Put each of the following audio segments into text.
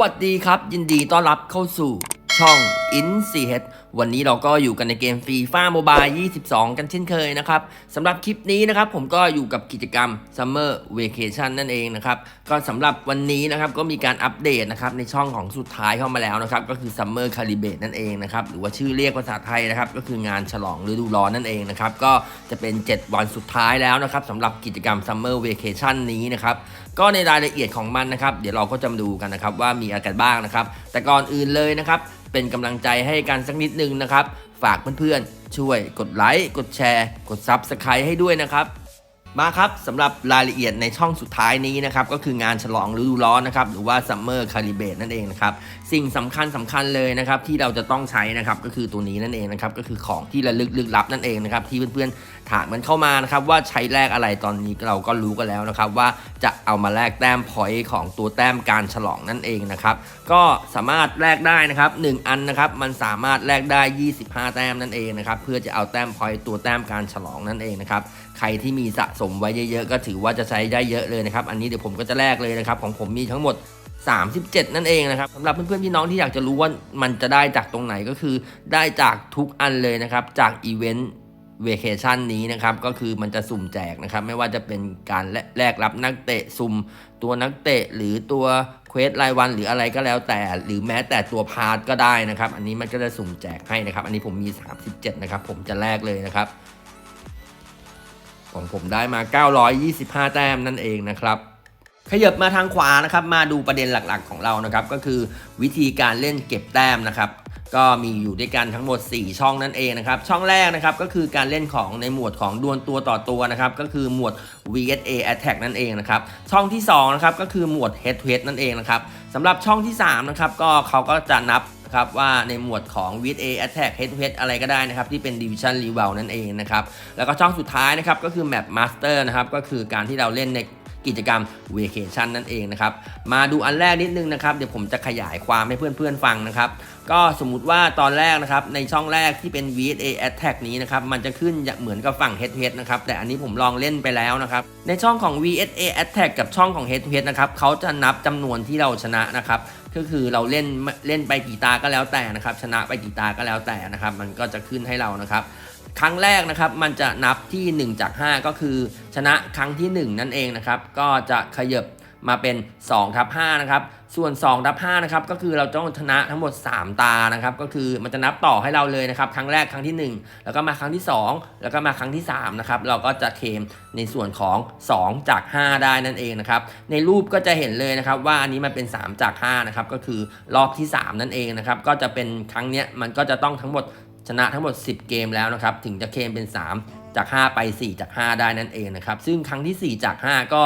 วัสดีครับ ยินดีต้อนรับเข้าสู่ช่อง i n c h วันนี้เราก็อยู่กันในเกมฟรีฟ้าโมบาย 22 กันเช่นเคยนะครับสำหรับคลิปนี้นะครับผมก็อยู่กับกิจกรรม Summer Vacation นั่นเองนะครับก็สำหรับวันนี้นะครับก็มีการอัปเดตนะครับในช่องของสุดท้ายเข้ามาแล้วนะครับก็คือ Summer Calibrate นั่นเองนะครับหรือว่าชื่อเรียกภาษาไทยนะครับก็คืองานฉลองฤดูร้อนนั่นเองนะครับก็จะเป็น 7 วันสุดท้ายแล้วนะครับสำหรับกิจกรรม Summer Vacation นี้นะครับ ก็ในรายละเอียดของมันนะครับ เดี๋ยวเราก็จะมาดูกันนะครับว่ามีอะไรกันบ้างนะครับ แต่ก่อนอื่นเลยนะครับ เป็นกำลังใจให้กันสักนิดนึงนะครับ ฝากเพื่อนๆ ช่วยกดไลค์กดแชร์ กดซับสไครต์ให้ด้วยนะครับมาครับสำหรับรายละเอียดในช่องสุดท้ายนี้นะครับก็คืองานฉลองฤดูร้อนนะครับหรือว่า Summer Calibrate นั่นเองนะครับสิ่งสำคัญสำคัญเลยนะครับที่เราจะต้องใช้นะครับก็คือตัวนี้นั่นเองนะครับก็คือของที่ระลึกลึกลับนั่นเองนะครับที่เพื่อนๆถามมันเข้ามานะครับว่าใช้แลกอะไรตอนนี้เราก็รู้กันแล้วนะครับว่าจะเอามาแลกแต้มพอยต์ของตัวแต้มการฉลองนั่นเองนะครับก็สามารถแลกได้นะครับหนึ่งอันนะครับมันสามารถแลกได้ 25 แต้มนั่นเองนะครับเพื่อจะเอาแต้มพอยต์ตัวแต้มการฉลองนั่นเองนะครับใครที่มีสะสมไว้เยอะๆก็ถือว่าจะใช้ได้เยอะเลยนะครับอันนี้เดี๋ยวผมก็จะแลกเลยนะครับของผมมีทั้งหมด 37 นั่นเองนะครับสำหรับเพื่อนๆพี่น้องที่อยากจะรู้ว่ามันจะได้จากตรงไหนก็คือ ได้จากทุกอันเลยนะครับ จากอีเวนต์เวเคชันนี้นะครับก็คือมันจะสุ่มแจกนะครับ ไม่ว่าจะเป็นการแลกรับนักเตะสุ่มตัวนักเตะหรือตัวเควสรายวันหรืออะไรก็แล้วแต่ หรือแม้แต่ตัวพาร์ทก็ได้นะครับ อันนี้มันก็จะสุ่มแจกให้นะครับ อันนี้ผมมี 37 นะครับ ผมจะแลกเลยนะครับของผมได้มา 925 แต้มนั่นเองนะครับ ขยับมาทางขวานะครับมาดูประเด็นหลักๆของเรานะครับก็คือวิธีการเล่นเก็บแต้มนะครับก็มีอยู่ด้วยกันทั้งหมด 4 ช่องนั่นเองนะครับ ช่องแรกนะครับก็คือการเล่นของในหมวดของดวลตัวต่อตัวนะครับ ก็คือหมวด VSA Attack นั่นเองนะครับ ช่องที่2นะครับก็คือหมวด Head to Head นั่นเองนะครับสำหรับช่องที่3นะครับก็เขาก็จะนับนะครับว่าในหมวดของ VSA Attack Head to Head อะไรก็ได้นะครับ ที่เป็น Division Rival นั่นเองนะครับ แล้วก็ช่องสุดท้ายนะครับก็คือ Map Master นะครับก็คือการที่เราเล่นใน กิจกรรม Vacation นั่นเองนะครับ มาดูอันแรกนิดนึงนะครับ เดี๋ยวผมจะขยายความให้เพื่อนๆฟังนะครับ ก็สมมุติว่าตอนแรกนะครับ ในช่องแรกที่เป็น VSA Attack นี้นะครับ มันจะขึ้นเหมือนกับฝั่ง Head Head นะครับ แต่อันนี้ผมลองเล่นไปแล้วนะครับ ในช่องของ VSA Attack กับช่องของ Head Head นะครับเขาจะนับจำนวนที่เราชนะนะครับก็คือเราเล่นเล่นไปกี่ตาก็แล้วแต่นะครับ ชนะไปกี่ตาก็แล้วแต่นะครับ มันก็จะขึ้นให้เรานะครับ ครั้งแรกนะครับมันจะนับที่ 1 จาก 5 ก็คือ ชนะครั้งที่ 1 นั่นเองนะครับ ก็จะขยับมาเป็น2ทับ5นะครับ ส่วน2ทับ5นะครับ ก็คือเราต้องชนะทั้งหมด 3 ตานะครับ ก็คือมันจะนับต่อให้เราเลยนะครับ ครั้งแรกครั้งที่ 1 แล้วก็มาครั้งที่ 2 แล้วก็มาครั้งที่3นะครับ เราก็จะเคมในส่วนของ 2 จาก 5 ได้นั่นเองนะครับ ในรูปก็จะเห็นเลยนะครับ ว่าอันนี้มันเป็น 3 จาก5นะครับ ก็คือรอบที่ 3 นั่นเองนะครับ ก็จะเป็นครั้งเนี้ยมันก็จะต้องทั้งหมด ชนะทั้งหมด 10 เกมแล้วนะครับ ถึงจะเคมเป็น 3 จาก 5 ไป 4 จาก 5 ได้นั่นเองนะครับ ซึ่งครั้งที่ 4 จาก 5 ก็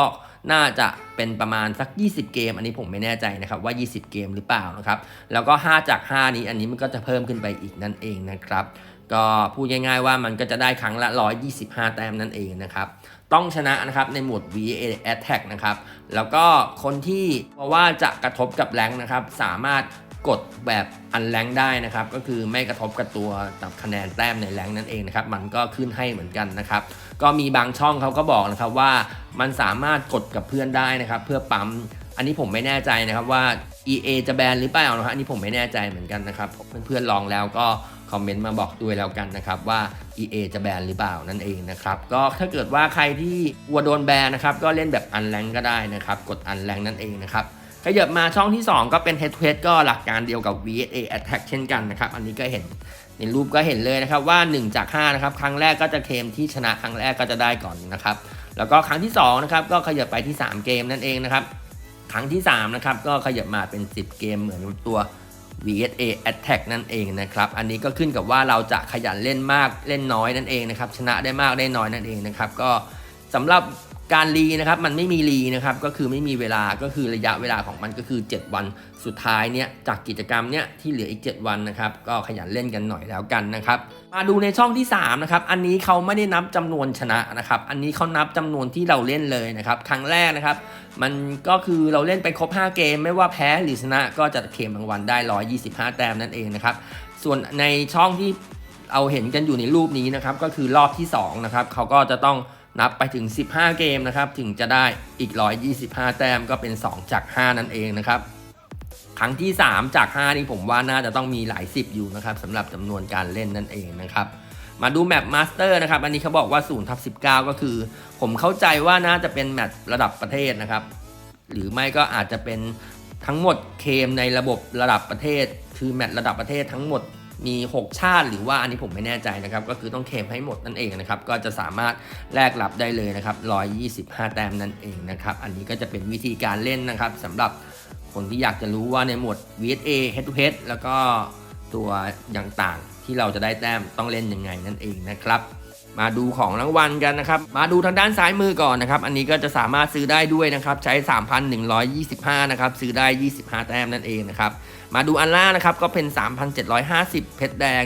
น่าจะเป็นประมาณสัก 20 เกม อันนี้ผมไม่แน่ใจนะครับว่า 20 เกมหรือเปล่านะครับ แล้วก็ 5 จาก 5 นี้อันนี้มันก็จะเพิ่มขึ้นไปอีกนั่นเองนะครับ ก็พูดง่ายๆว่ามันก็จะได้ครั้งละ 125 แต้มนั่นเองนะครับ ต้องชนะนะครับในหมวด VA Attack นะครับ แล้วก็คนที่เพราะว่าจะกระทบกับแรงนะครับสามารถ กดแบบอันแรงได้นะครับ ก็คือไม่กระทบกับตัวกับคะแนนแต้มในแรงนั่นเองนะครับ มันก็ขึ้นให้เหมือนกันนะครับ ก็มีบางช่องเขาก็บอกนะครับว่ามันสามารถกดกับเพื่อนได้นะครับ เพื่อปั๊ม อันนี้ผมไม่แน่ใจนะครับว่า EA จะแบนหรือเปล่านะครับอันนี้ผมไม่แน่ใจเหมือนกันนะครับเพื่อนๆลองแล้วก็คอมเมนต์มาบอกด้วยแล้วกันนะครับว่า EA จะแบนหรือเปล่านั่นเองนะครับก็ถ้าเกิดว่าใครที่กลัวโดนแบนนะครับก็เล่นแบบอันแรงก็ได้นะครับ กดอันแรงนั่นเองนะครับ ขยับมาช่องที่ 2 ก็เป็น Head to Head ก็หลักการเดียวกับ VSA Attack เช่นกันนะครับ อันนี้ก็เห็นในรูปก็เห็นเลยนะครับว่า 1 จาก 5 นะครับ ครั้งแรกก็จะเคมที่ชนะครั้งแรกก็จะได้ก่อนนะครับ แล้วก็ครั้งที่2นะครับก็ขยับไปที่ 3 เกมนั่นเองนะครับ ครั้งที่3นะครับก็ขยับมาเป็น 10 เกมเหมือนตัว VSA Attack นั่นเองนะครับ อันนี้ก็ขึ้นกับว่าเราจะขยันเล่นมากเล่นน้อยนั่นเองนะครับ ชนะได้มากได้น้อยนั่นเองนะครับ ก็สำหรับ การรีนะครับมันไม่มีรีนะครับก็คือไม่มีเวลาก็คือระยะเวลาของมันก็คือ 7 วันสุดท้ายเนี่ยจากกิจกรรมเนี่ยที่เหลืออีก 7 วันนะครับก็ขยันเล่นกันหน่อยแล้วกันนะครับมาดูในช่องที่3นะครับอันนี้เขาไม่ได้นับจำนวนชนะนะครับอันนี้เขานับจำนวนที่เราเล่นเลยนะครับครั้งแรกนะครับ มันก็คือเราเล่นไปครบ 5 เกม ไม่ว่าแพ้หรือชนะก็จะเคลมรางวัลได้ 125 แต้มนั่นเองนะครับส่วนในช่องที่เอาเห็นกันอยู่ในรูปนี้นะครับก็คือรอบที่2นะครับเขาก็จะต้อง นับไปถึง 15 เกมนะครับ ถึงจะได้อีก 125 แต้มก็เป็น 2 จาก 5 นั่นเองนะครับ ครั้งที่ 3 จาก 5 นี่ผมว่าน่าจะต้องมีหลายสิบอยู่นะครับสำหรับจำนวนการเล่นนั่นเองนะครับ มาดูแมปมาสเตอร์นะครับ อันนี้เขาบอกว่า0ทับ19 ก็คือ ผมเข้าใจว่าน่าจะเป็นแมตช์ระดับประเทศนะครับ หรือไม่ก็อาจจะเป็นทั้งหมดเคมในระบบระดับประเทศ คือแมตช์ระดับประเทศทั้งหมด มี 6 ชาติหรือว่าอันนี้ผมไม่แน่ใจนะครับ ก็คือต้องเคมให้หมดนั่นเองนะครับ ก็จะสามารถแลกรับได้เลยนะครับ 125 แต้มนั่นเองนะครับ อันนี้ก็จะเป็นวิธีการเล่นนะครับสำหรับคนที่อยากจะรู้ว่าในหมวด VSA Head to Head แล้วก็ตัวอย่างต่างที่เราจะได้แต้มต้องเล่นยังไงนั่นเองนะครับ มาดูของรางวัลกันนะครับ มาดูทางด้านซ้ายมือก่อนนะครับ อันนี้ก็จะสามารถซื้อได้ด้วยนะครับ ใช้ 3,125 นะครับ ซื้อได้ 25 แต้มนั่นเองนะครับ มาดูอันล่านะครับ ก็เป็น 3,750 เพชรแดง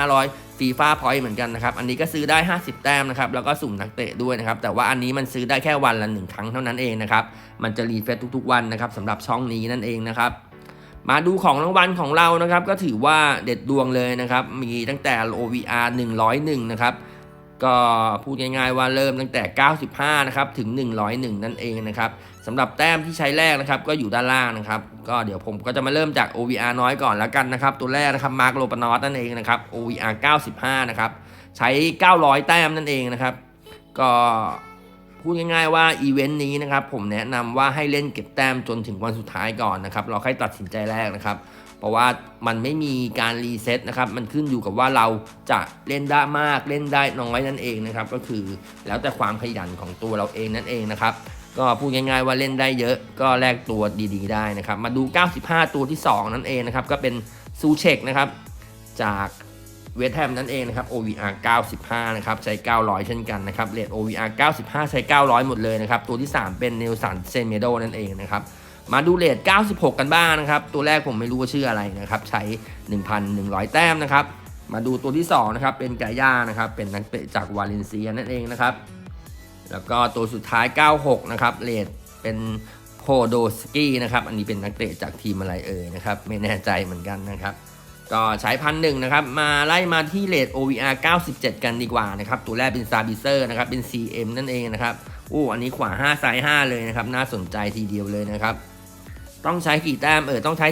1,500ฟีฟ่าพอยต์เหมือนกันนะครับ อันนี้ก็ซื้อได้ 50 แต้มนะครับ แล้วก็สุ่มนักเตะด้วยนะครับ แต่ว่าอันนี้มันซื้อได้แค่วันละ1ครั้งเท่านั้นเองนะครับ มันจะรีเฟรชทุกๆวันนะครับสำหรับช่องนี้นั่นเองนะครับมาดูของรางวัลของเรานะครับ ก็ถือว่าเด็ดดวงเลยนะครับ มีตั้งแต่ OVR 101 นะครับ ก็พูดง่ายๆว่าเริ่มตั้งแต่ 95 นะครับ ถึง 101 นั่นเองนะครับสำหรับแต้มที่ใช้แรกนะครับ ก็อยู่ด้านล่างนะครับ ก็เดี๋ยวผมก็จะมาเริ่มจาก OVR น้อยก่อนแล้วกันนะครับ ตัวแรกนะครับ มาร์กโลปานอสนั่นเองนะครับ OVR 95 นะครับ ใช้ 900 แต้มนั่นเองนะครับ ก็พูดง่ายๆว่าอีเวนต์นี้นะครับ ผมแนะนำว่าให้เล่นเก็บแต้มจนถึงวันสุดท้ายก่อนนะครับ เราค่อยตัดสินใจแรกนะครับ เพราะว่ามันไม่มีการรีเซ็ตนะครับ มันขึ้นอยู่กับว่าเราจะเล่นได้มากเล่นได้น้อยนั่นเองนะครับ ก็คือแล้วแต่ความขยันของตัวเราเองนั่นเองนะครับ ก็พูดง่ายๆว่าเล่นได้เยอะ ก็แลกตัวดีๆ ได้นะครับ มาดู 95 ตัวที่ 2 นั่นเองนะครับ ก็เป็นซูเชกนะครับ จากเวทแฮมนั่นเองนะครับ OVR 95 นะครับ ใช้ 900 เช่นกันนะครับ เรท OVR 95 ใช้ 900 หมดเลยนะครับ ตัวที่ 3 เป็นเนลสันเซนเมโดนั่นเองนะครับ มาดูเลท96 กันบ้างนะครับ ตัวแรกผมไม่รู้ว่าชื่ออะไรนะครับ ใช้ 1,100 แต้มนะครับ มาดูตัวที่2นะครับ เป็นกาย่านะครับ เป็นนักเตะจากวาเลนเซียนั่นเองนะครับ แล้วก็ตัวสุดท้าย 96 นะครับ เลทเป็นโพโดสกี้นะครับ อันนี้เป็นนักเตะจากทีมอะไรเอ่ยนะครับ ไม่แน่ใจเหมือนกันนะครับ ก็ใช้พันหนึ่งนะครับ มาไล่มาที่เลท OVR 97 กันดีกว่านะครับ ตัวแรกเป็นซาบิเซอร์นะครับ เป็น CM นั่นเองนะครับอู้อันนี้ขวา 5 ซ้าย 5 เลยนะครับ น่าสนใจทีเดียวเลยนะครับ ต้องใช้กี่แต้มเออต้องใช้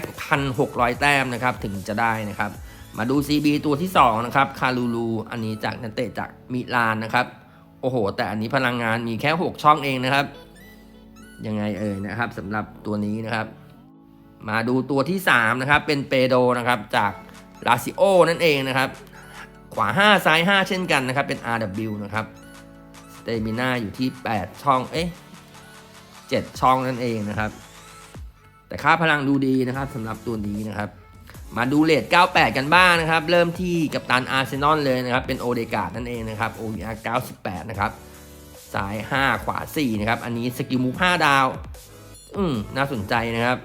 1,600 แต้มนะครับถึงจะได้นะครับ มาดู CB ตัวที่ 2 นะครับ คารูลูอันนี้จากนักเตะจากมิลานนะครับ โอ้โห แต่อันนี้พลังงานมีแค่ 6 ช่องเองนะครับ ยังไงเอ่ยนะครับสำหรับตัวนี้นะครับ มาดูตัวที่ 3 นะครับ เป็นเปโดนะครับจากลาซิโอนั่นเองนะครับ ขวา 5 ซ้าย 5 เช่นกันนะครับ เป็น RW นะครับสเตมิน่าอยู่ที่ 8 ช่องเอ๊ะ7ช่องนั่นเองนะครับ แต่ค่าพลังดูดีนะครับสำหรับตัวนี้นะครับ มาดูเลท98 กันบ้างนะครับ เริ่มที่กัปตันอาร์เซนอลเลยนะครับ เป็นโอเดกาดนั่นเองนะครับ OVR 98 นะครับซ้าย 5 ขวา 4 นะครับ อันนี้สกิลมูฟ5ดาว อืมน่าสนใจนะครับ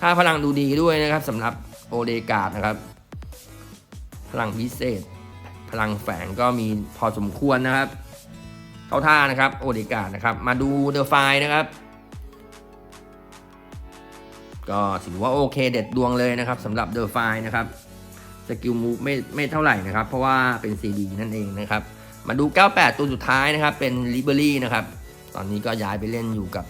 ค่าพลังดูดีด้วยนะครับสำหรับโอเดกาดนะครับ พลังพิเศษ พลังแฝงก็มีพอสมควรนะครับ เข้าท่านะครับ โอเดกาดนะครับ มาดูเดอะไฟนะครับ ก็ถือว่าโอเคเด็ดดวงเลยนะครับสำหรับเดอะไฟนะครับสกิลมูฟไม่ไม่เท่าไหร่นะครับ เพราะว่าเป็น CD นั่นเองนะครับ มาดู 98 ตัวสุดท้ายนะครับ เป็นลิเบอรี่นะครับ ตอนนี้ก็ย้ายไปเล่นอยู่กับ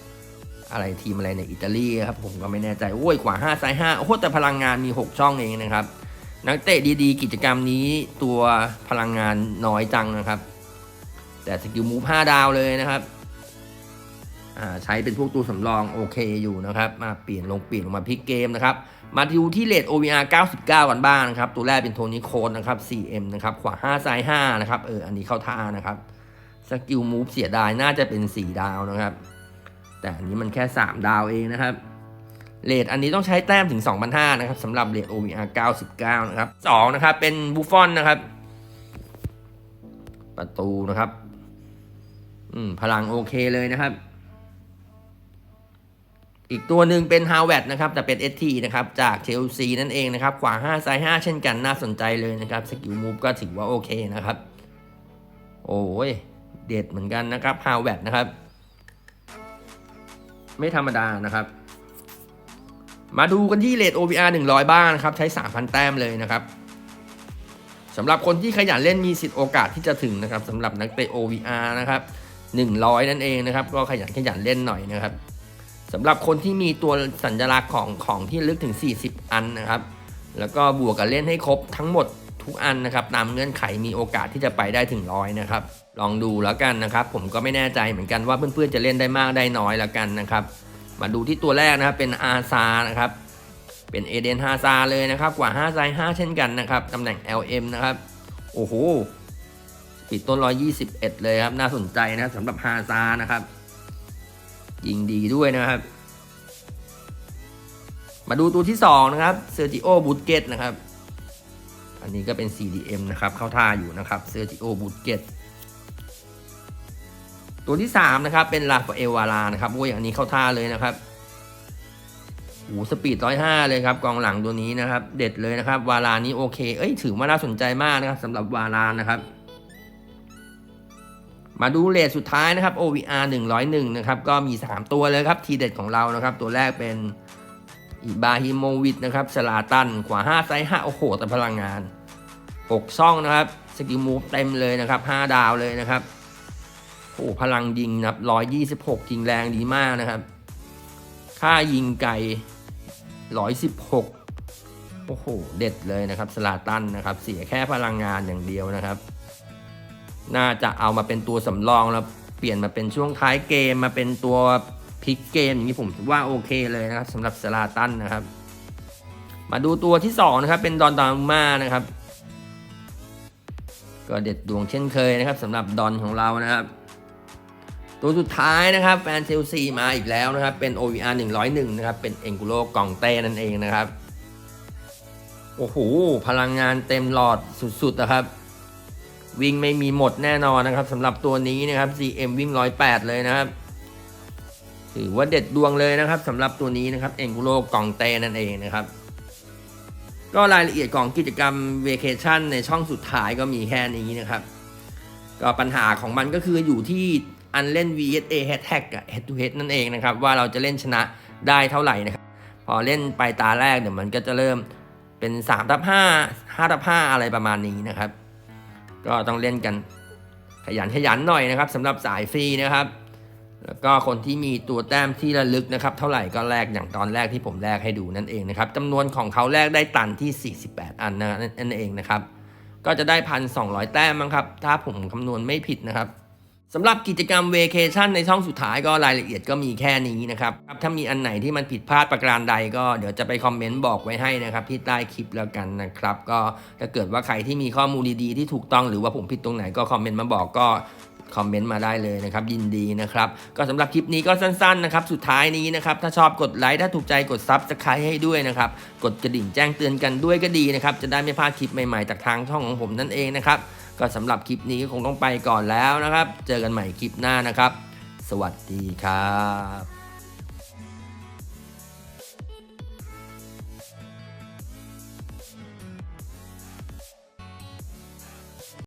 อะไรทีมอะไรในอิตาลีครับผมก็ไม่แน่ใจ โอ้ยกว่า5ซ้าย 5 โอ้โหแต่พลังงานมี 6 ช่องเองนะครับ นักเตะดีๆ กิจกรรมนี้ตัวพลังงานน้อยจังนะครับ แต่สกิลมูฟ5ดาวเลยนะครับ ใช้เป็นพวกตัวสำรองโอเคอยู่นะครับมาเปลี่ยนลงเปลี่ยนลงมาพลิกเกมนะครับ มาดูที่เลท OVR 99 กันบ้างนะครับ ตัวแรกเป็นโทนี่โคนนะครับ 4M นะครับ ขวา 5 ซ้าย 5 นะครับ เออ อันนี้เข้าท่านะครับสกิลมูฟเสียดายน่าจะเป็น 4 ดาวนะครับ แต่อันนี้มันแค่ 3 ดาวเองนะครับเลทอันนี้ต้องใช้แต้มถึง 2,500นะครับสำหรับเลท OVR 99 นะครับ2นะครับ เป็นบูฟอนนะครับ ประตูนะครับ อืม พลังโอเคเลยนะครับ อีกตัวหนึ่งเป็นฮาวเว d นะครับ แต่เป็น ST นะครับ จากเชลซีนั่นเองนะครับ ขวา 5 ซ้าย 5 เช่นกันน่าสนใจเลยนะครับ สกิลมูฟก็ถือว่าโอเคนะครับ โอ้ย เด็ดเหมือนกันนะครับฮาวเว d นะครับ ไม่ธรรมดานะครับ มาดูกันที่เลท OVR 100 บ้างนะครับ ใช้ 3,000 แต้มเลยนะครับสำหรับคนที่ขยันเล่นมีสิทธิ์โอกาสที่จะถึงนะครับสำหรับนักเตะ OVR นะครับ100 นั่นเองนะครับ ก็ขยันขยันเล่นหน่อยนะครับ สำหรับคนที่มีตัวสัญลักษณ์ของของที่ลึกถึง 40 อันนะครับ แล้วก็บวกกับเล่นให้ครบทั้งหมดทุกอันนะครับ ตามเงื่อนไขมีโอกาสที่จะไปได้ถึงร้อยนะครับ ลองดูแล้วกันนะครับ ผมก็ไม่แน่ใจเหมือนกันว่าเพื่อนๆจะเล่นได้มากได้น้อยแล้วกันนะครับ มาดูที่ตัวแรกนะครับเป็นอาซานะครับ เป็นเอเดนฮาซาเลยนะครับ กว่า5ไซส์5เช่นกันนะครับตำแหน่ง LM นะครับ โอ้โหปิดต้น 121 เลยครับ น่าสนใจนะสำหรับฮาซานะครับ ยิงดีด้วยนะครับ มาดูตัวที่ 2 นะครับเซอร์จิโอบูตเกตนะครับ อันนี้ก็เป็น CDM นะครับ เข้าท่าอยู่นะครับเซอร์จิโอบูตเกตตัวที่ 3 นะครับ เป็นลาฟาเอวาลานะครับโอ้ยอันนี้เข้าท่าเลยนะครับโอ้สปีด105เลยครับกองหลังตัวนี้นะครับ เด็ดเลยนะครับ วาลานี้โอเค เอ้ยถือว่าน่าสนใจมากนะครับสำหรับวาลานะครับ มาดูเลทสุดท้ายนะครับ OVR 101 นะครับ ก็มี 3 ตัวเลยครับ ทีเด็ดของเรานะครับ ตัวแรกเป็นอิบาฮิโมวิดนะครับสลาตัน ขวา 5 ไซส์5โอ้โหแต่พลังงาน6ช่องนะครับ สกิลมูฟเต็มเลยนะครับ 5 ดาวเลยนะครับโอ้พลังยิงนะครับ126 ยิงแรงดีมากนะครับ ค่ายิงไกล116 โอ้โห เด็ดเลยนะครับสลาตันนะครับ เสียแค่พลังงานอย่างเดียวนะครับ น่าจะเอามาเป็นตัวสำรองแล้วเปลี่ยนมาเป็นช่วงท้ายเกมมาเป็นตัวพลิกเกมอย่างนี้ผมว่าโอเคเลยนะครับสำหรับสลาตันนะครับ มาดูตัวที่2นะครับเป็นดอนดามานะครับ ก็เด็ดดวงเช่นเคยนะครับสำหรับดอนของเรานะครับ ตัวสุดท้ายนะครับแฟนเชลซีมาอีกแล้วนะครับ เป็น OVR 101 นะครับ เป็นเอ็งกุโลกองเต้นั่นเองนะครับโอ้โหพลังงานเต็มหลอดสุดๆนะครับ วิ่งไม่มีหมดแน่นอนนะครับสำหรับตัวนี้นะครับ CM วิ่ง 108 เลยนะครับ ถือว่าเด็ดดวงเลยนะครับสำหรับตัวนี้นะครับเอ็งกุโลกองเต้นั่นเองนะครับ ก็รายละเอียดของกิจกรรม Vacation ในช่องสุดท้ายก็มีแค่นี้นะครับ ก็ปัญหาของมันก็คืออยู่ที่อันเล่น VSA head tag กับ head to head นั่นเองนะครับ ว่าเราจะเล่นชนะได้เท่าไหร่นะครับ พอเล่นไปตาแรกเดี๋ยวมันก็จะเริ่มเป็น3ทับ5 5ทับ5อะไรประมาณนี้นะครับ ก็ต้องเล่นกันขยันขยันหน่อยนะครับสำหรับสายฟรีนะครับ แล้วก็คนที่มีตัวแต้มที่ระลึกนะครับ เท่าไหร่ก็แลกอย่างตอนแรกที่ผมแลกให้ดูนั่นเองนะครับจำนวนของเขาแลกได้ตันที่ 48 อันนะนั่นเองนะครับ ก็จะได้พันสองแต้มมั้งครับ ถ้าผมคำนวณไม่ผิดนะครับ สำหรับกิจกรรม Vacation ในช่องสุดท้ายก็รายละเอียดก็มีแค่นี้นะครับ ถ้ามีอันไหนที่มันผิดพลาดประการใดก็เดี๋ยวจะไปคอมเมนต์บอกไว้ให้นะครับที่ใต้คลิปแล้วกันนะครับ ก็ถ้าเกิดว่าใครที่มีข้อมูลดีๆที่ถูกต้องหรือว่าผมผิดตรงไหนก็คอมเมนต์มาบอกก็คอมเมนต์มาได้เลยนะครับ ยินดีนะครับ ก็สำหรับคลิปนี้ก็สั้นๆนะครับ สุดท้ายนี้นะครับ ถ้าชอบกดไลค์ถ้าถูกใจกดซับสไครต์ให้ด้วยนะครับ กดกระดิ่งแจ้งเตือนกันด้วยก็ดีนะครับ จะได้ไม่พลาดคลิปใหม่ๆจากทางช่องของผมนั่นเองนะครับ ก็สำหรับคลิปนี้ก็คงต้องไปก่อนแล้วนะครับ เจอกันใหม่คลิปหน้านะครับ สวัสดีครับ